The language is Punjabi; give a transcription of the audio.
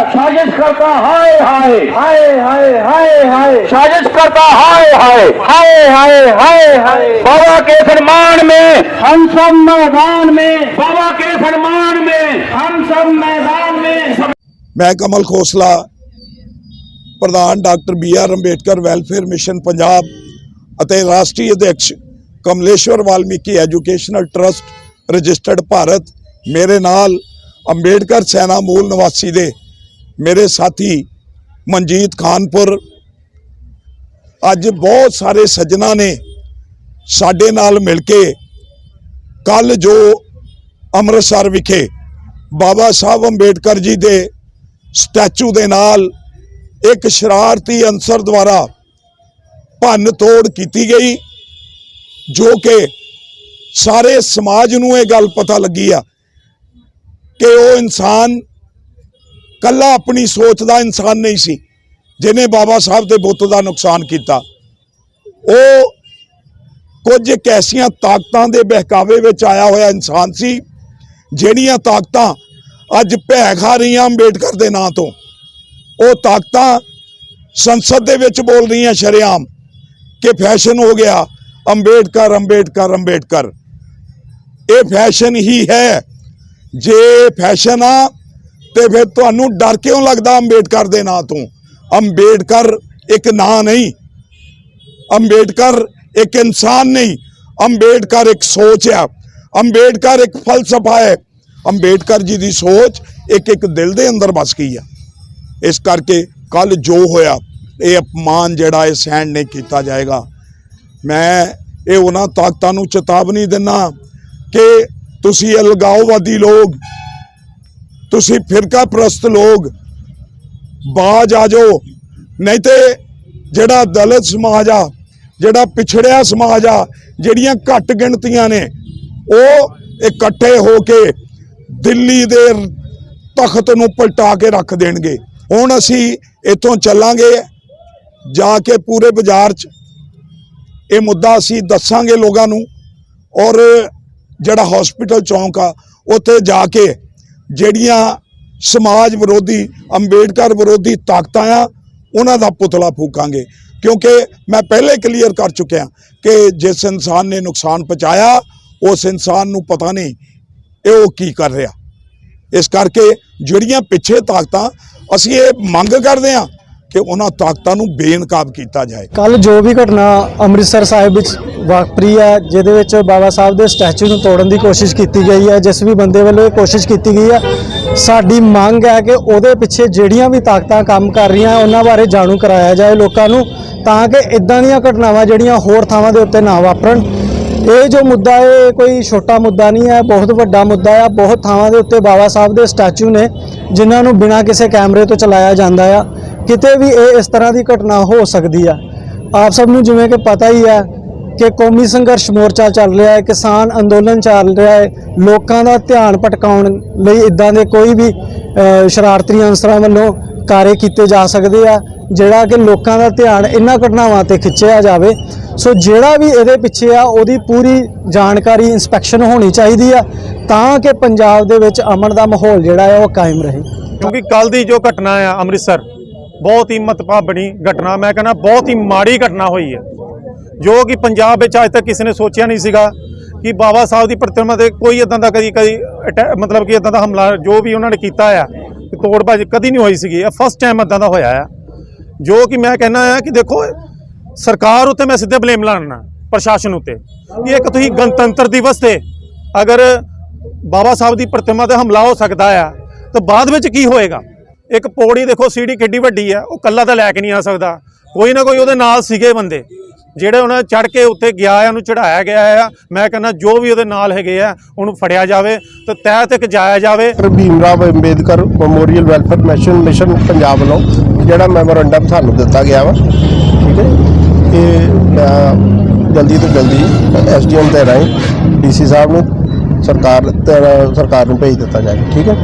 साजिश करता हाय हाय हाय हाय हाय हाय साजिश करता हाय हाय हाय हाय हाय हाय बाबा के सम्मान में हम सब मैदान में बाबा के सम्मान में हम सब मैदान में सब ਮੈਂ ਕਮਲ ਖੋਸਲਾ ਪ੍ਰਧਾਨ doctor B R Ambedkar welfare mission Punjab ਅਤੇ ਰਾਸ਼ਟਰੀ ਅਧਿਕਸ਼ Kamleshwar Valmiki educational trust registered Bharat ਮੇਰੇ ਨਾਲ ਅੰਬੇਡਕਰ ਸੈਨਾ ਮੂਲ ਨਿਵਾਸੀ ਦੇ ਮੇਰੇ ਸਾਥੀ ਮਨਜੀਤ ਖਾਨਪੁਰ, ਅੱਜ ਬਹੁਤ ਸਾਰੇ ਸੱਜਣਾ ਨੇ ਸਾਡੇ ਨਾਲ ਮਿਲ ਕੇ ਕੱਲ ਜੋ ਅੰਮ੍ਰਿਤਸਰ ਵਿਖੇ ਬਾਬਾ ਸਾਹਿਬ ਅੰਬੇਡਕਰ ਜੀ ਦੇ ਸਟੈਚੂ ਦੇ ਨਾਲ ਇੱਕ ਸ਼ਰਾਰਤੀ ਅਨਸਰ ਦੁਆਰਾ ਭੰਨ ਤੋੜ ਕੀਤੀ ਗਈ, ਜੋ ਕਿ ਸਾਰੇ ਸਮਾਜ ਨੂੰ ਇਹ ਗੱਲ ਪਤਾ ਲੱਗੀ ਆ ਕਿ ਉਹ ਇਨਸਾਨ ਕੱਲਾ ਆਪਣੀ ਸੋਚ ਦਾ ਇਨਸਾਨ ਨਹੀਂ ਸੀ, ਜਿਹਨੇ ਬਾਬਾ ਸਾਹਿਬ ਦੇ ਬੁੱਤ ਦਾ ਨੁਕਸਾਨ ਕੀਤਾ। ਉਹ ਕੁਝ ਇੱਕ ਐਸੀਆਂ ਤਾਕਤਾਂ ਦੇ ਬਹਿਕਾਵੇ ਵਿੱਚ ਆਇਆ ਹੋਇਆ ਇਨਸਾਨ ਸੀ, ਜਿਹੜੀਆਂ ਤਾਕਤਾਂ ਅੱਜ ਭੈ ਖਾ ਰਹੀਆਂ ਅੰਬੇਡਕਰ ਦੇ ਨਾਂ ਤੋਂ। ਉਹ ਤਾਕਤਾਂ ਸੰਸਦ ਦੇ ਵਿੱਚ ਬੋਲ ਰਹੀਆਂ, ਸ਼ਰੇਆਮ ਕਿ ਫੈਸ਼ਨ ਹੋ ਗਿਆ, ਅੰਬੇਡਕਰ ਅੰਬੇਡਕਰ ਅੰਬੇਡਕਰ। ਇਹ ਫੈਸ਼ਨ ਹੀ ਹੈ। ਜੇ ਫੈਸ਼ਨ ਆ ਤੇ ਫਿਰ ਤੁਹਾਨੂੰ ਡਰ ਕਿਉਂ ਲੱਗਦਾ ਅੰਬੇਡਕਰ ਦੇ ਨਾਂ ਤੋਂ? ਅੰਬੇਡਕਰ ਇੱਕ ਨਾਂ ਨਹੀਂ। ਅੰਬੇਡਕਰ ਇੱਕ ਇਨਸਾਨ ਨਹੀਂ। ਅੰਬੇਡਕਰ ਇੱਕ ਸੋਚ ਹੈ ਅੰਬੇਡਕਰ ਇੱਕ ਫਲਸਫਾ ਹੈ। ਅੰਬੇਡਕਰ ਜੀ ਦੀ ਸੋਚ ਇੱਕ ਇੱਕ ਦਿਲ ਦੇ ਅੰਦਰ ਵਸ ਗਈ ਆ। ਇਸ ਕਰਕੇ ਕੱਲ ਜੋ ਹੋਇਆ, ਇਹ ਅਪਮਾਨ ਜਿਹੜਾ ਇਹ ਸਹਿਣ ਨਹੀਂ ਕੀਤਾ ਜਾਏਗਾ। ਮੈਂ ਇਹ ਉਹਨਾਂ ਤਾਕਤਾਂ ਨੂੰ ਚੇਤਾਵਨੀ ਦਿੰਦਾ ਕਿ ਤੁਸੀਂ ਅਲਗਾਓਵਾਦੀ ਲੋਕ ਤੁਸੀਂ ਫਿਰਕਾ ਪ੍ਰਸਤ ਲੋਕ, ਬਾਜ ਆ ਜਾਓ। ਨਹੀਂ ਤੇ ਜਿਹੜਾ ਦਲਿਤ ਸਮਾਜ ਆ, ਜਿਹੜਾ ਪਿਛੜਿਆ ਸਮਾਜ ਆ, ਜਿਹੜੀਆਂ ਘੱਟ ਗਿਣਤੀਆਂ ਨੇ, ਉਹ ਇਕੱਠੇ ਹੋ ਕੇ ਦਿੱਲੀ ਦੇ ਤਖਤ ਨੂੰ ਪਲਟਾ ਕੇ ਰੱਖ ਦੇਣਗੇ। ਹੁਣ ਅਸੀਂ ਇੱਥੋਂ ਚੱਲਾਂਗੇ, ਜਾ ਕੇ ਪੂਰੇ ਬਾਜ਼ਾਰ 'ਚ। ਇਹ ਮੁੱਦਾ ਅਸੀਂ ਦੱਸਾਂਗੇ ਲੋਕਾਂ ਨੂੰ ਔਰ ਜਿਹੜਾ ਹਸਪੀਟਲ ਚੌਂਕ ਆ, ਉੱਥੇ ਜਾ ਕੇ ਜਿਹੜੀਆਂ ਸਮਾਜ ਵਿਰੋਧੀ, ਅੰਬੇਡਕਰ ਵਿਰੋਧੀ ਤਾਕਤਾਂ ਆ, ਉਹਨਾਂ ਦਾ ਪੁਤਲਾ ਫੂਕਾਂਗੇ। ਕਿਉਂਕਿ ਮੈਂ ਪਹਿਲੇ ਕਲੀਅਰ ਕਰ ਚੁੱਕਿਆ ਕਿ ਜਿਸ ਇਨਸਾਨ ਨੇ ਨੁਕਸਾਨ ਪਹੁੰਚਾਇਆ, ਉਸ ਇਨਸਾਨ ਨੂੰ ਪਤਾ ਨਹੀਂ ਇਹ ਉਹ ਕੀ ਕਰ ਰਿਹਾ। ਇਸ ਕਰਕੇ ਜਿਹੜੀਆਂ ਪਿੱਛੇ ਤਾਕਤਾਂ, ਅਸੀਂ ਇਹ ਮੰਗ ਕਰਦੇ ਹਾਂ ਕਿ ਉਹਨਾਂ ਤਾਕਤਾਂ ਨੂੰ ਬੇਨਕਾਬ ਕੀਤਾ ਜਾਏ। ਕੱਲ ਜੋ ਵੀ ਘਟਨਾ ਅੰਮ੍ਰਿਤਸਰ ਸਾਹਿਬ ਵਿੱਚ ਵਾਪਰੀ ਹੈ, ਜਿਹਦੇ ਵਿੱਚ ਬਾਬਾ ਸਾਹਿਬ ਦੇ ਸਟੈਚੂ ਨੂੰ ਤੋੜਨ ਦੀ ਕੋਸ਼ਿਸ਼ ਕੀਤੀ ਗਈ ਹੈ, ਜਿਸ ਵੀ ਬੰਦੇ ਵੱਲੋਂ ਇਹ ਕੋਸ਼ਿਸ਼ ਕੀਤੀ ਗਈ ਹੈ, ਸਾਡੀ ਮੰਗ ਹੈ ਕਿ ਉਹਦੇ ਪਿੱਛੇ ਜਿਹੜੀਆਂ ਵੀ ਤਾਕਤਾਂ ਕੰਮ ਕਰ ਰਹੀਆਂ, ਉਹਨਾਂ ਬਾਰੇ ਜਾਣੂ ਕਰਾਇਆ ਜਾਏ ਲੋਕਾਂ ਨੂੰ, ਤਾਂ ਕਿ ਇਦਾਂ ਦੀਆਂ ਘਟਨਾਵਾਂ ਜਿਹੜੀਆਂ ਹੋਰ ਥਾਵਾਂ ਦੇ ਉੱਤੇ ਨਾ ਵਾਪਰਨ। ਇਹ ਜੋ ਮੁੱਦਾ ਹੈ, ਇਹ ਕੋਈ ਛੋਟਾ ਮੁੱਦਾ ਨਹੀਂ ਹੈ, ਬਹੁਤ ਵੱਡਾ ਮੁੱਦਾ ਹੈ। ਬਹੁਤ ਥਾਵਾਂ ਦੇ ਉੱਤੇ ਬਾਬਾ ਸਾਹਿਬ ਦੇ ਸਟੈਚੂ ਨੇ, ਜਿਨ੍ਹਾਂ ਨੂੰ ਬਿਨਾਂ ਕਿਸੇ ਕੈਮਰੇ ਤੋਂ ਚਲਾਇਆ ਜਾਂਦਾ ਆ। ਕਿਤੇ ਵੀ ਇਹ ਇਸ ਤਰ੍ਹਾਂ ਦੀ ਘਟਨਾ ਹੋ ਸਕਦੀ ਆ। ਆਪ ਸਭ ਨੂੰ ਜਿਵੇਂ ਕਿ ਪਤਾ ਹੀ ਆ ਕਿ ਕੌਮੀ ਸੰਘਰਸ਼ ਮੋਰਚਾ ਚੱਲ ਰਿਹਾ ਹੈ, ਕਿਸਾਨ ਅੰਦੋਲਨ ਚੱਲ ਰਿਹਾ ਹੈ। ਲੋਕਾਂ ਦਾ ਧਿਆਨ ਭਟਕਾਉਣ ਲਈ ਇਦਾਂ ਦੇ ਕੋਈ ਵੀ ਸ਼ਰਾਰਤੀ ਅਨਸਰਾਂ ਵੱਲੋਂ ਕਾਰੇ ਕੀਤੇ ਜਾ ਸਕਦੇ ਆ, ਜਿਹੜਾ ਕਿ ਲੋਕਾਂ ਦਾ ਧਿਆਨ ਇਹਨਾਂ ਘਟਨਾਵਾਂ ਤੇ ਖਿੱਚਿਆ ਜਾਵੇ। ਸੋ ਜਿਹੜਾ ਵੀ ਇਹਦੇ ਪਿੱਛੇ ਆ, ਉਹਦੀ ਪੂਰੀ ਜਾਣਕਾਰੀ ਇਨਸਪੈਕਸ਼ਨ ਹੋਣੀ ਚਾਹੀਦੀ ਆ, ਤਾਂ ਕਿ ਪੰਜਾਬ ਦੇ ਵਿੱਚ ਅਮਨ ਦਾ ਮਾਹੌਲ ਜਿਹੜਾ ਹੈ, ਉਹ ਕਾਇਮ ਰਹੇ। ਕਿਉਂਕਿ ਕੱਲ ਦੀ ਜੋ ਘਟਨਾ ਆ, ਅੰਮ੍ਰਿਤਸਰ ਬਹੁਤ ਹੀ ਮਤਭਾਬਣੀ ਘਟਨਾ, ਮੈਂ ਕਹਿੰਦਾ ਬਹੁਤ ਹੀ ਮਾੜੀ ਘਟਨਾ ਹੋਈ ਹੈ। ਜੋ ਕਿ ਪੰਜਾਬ ਵਿੱਚ ਅੱਜ ਤੱਕ ਕਿਸੇ ਨੇ ਸੋਚਿਆ ਨਹੀਂ ਸੀਗਾ ਕਿ ਬਾਬਾ ਸਾਹਿਬ ਦੀ ਪ੍ਰਤਿਮਾ ਤੇ ਕੋਈ ਇਦਾਂ ਦਾ ਕਦੀ ਕਦੀ ਅਟੈ- ਮਤਲਬ ਕਿ ਇਦਾਂ ਦਾ ਹਮਲਾ ਜੋ ਵੀ ਉਹਨਾਂ ਨੇ ਕੀਤਾ ਆ, ਕਿ ਤੋੜਬਾਜ਼ ਕਦੀ ਨਹੀਂ ਹੋਈ ਸੀਗੀ। ਇਹ ਫਸਟ ਟਾਈਮ ਇਦਾਂ ਦਾ ਹੋਇਆ ਆ। ਜੋ ਕਿ ਮੈਂ ਕਹਿੰਦਾ ਆ ਕਿ ਦੇਖੋ, ਸਰਕਾਰ ਉੱਤੇ ਮੈਂ ਸਿੱਧੇ ਬਲੇਮ ਲਾਣਾ ਪ੍ਰਸ਼ਾਸਨ ਉੱਤੇ, ਕਿ ਇੱਕ ਤੁਸੀਂ ਗਣਤੰਤਰ ਦਿਵਸ ਤੇ ਅਗਰ ਬਾਬਾ ਸਾਹਿਬ ਦੀ ਪ੍ਰਤਿਮਾ ਤੇ ਹਮਲਾ ਹੋ ਸਕਦਾ ਆ, ਤਾਂ ਬਾਅਦ ਵਿੱਚ ਕੀ ਹੋਏਗਾ? ਇੱਕ ਪੌੜੀ ਦੇਖੋ ਸੀੜੀ ਕਿੱਡੀ ਵੱਡੀ ਆ, ਉਹ ਕੱਲਾ ਤਾਂ ਲੈ ਕੇ ਨਹੀਂ ਆ ਸਕਦਾ। ਕੋਈ ਨਾ ਕੋਈ ਉਹਦੇ ਨਾਲ ਸੀਗੇ ਬੰਦੇ। ਜਿਹੜੇ ਉਹਨਾਂ ਚੜ ਕੇ ਉੱਤੇ ਗਿਆ ਆ, ਉਹਨੂੰ ਚੜਾਇਆ ਗਿਆ ਆ, ਮੈਂ ਕਹਿੰਦਾ ਜੋ ਵੀ ਉਹਦੇ ਨਾਲ ਹੈਗੇ ਆ, ਉਹਨੂੰ ਫੜਿਆ ਜਾਵੇ ਤੇ ਤਹਿ ਤੱਕ ਜਾਇਆ ਜਾਵੇ। Bhim Rao Ambedkar memorial welfare mission mission Punjab ਵੱਲੋਂ, ਜਿਹੜਾ ਮੈਮੋਰੰਡਮ ਸਾਨੂੰ ਦਿੱਤਾ ਗਿਆ ਵਾ, ਠੀਕ ਹੈ ਇਹ ਜਲਦੀ ਤੋਂ ਜਲਦੀ ਐਸਡੀਐਮ ਦੇ ਰਾਹੀਂ ਡੀਸੀ ਸਾਹਿਬ ਨੂੰ ਸਰਕਾਰ ਸਰਕਾਰ ਨੂੰ ਭੇਜ ਦਿੱਤਾ ਜਾਵੇ, ਠੀਕ ਹੈ?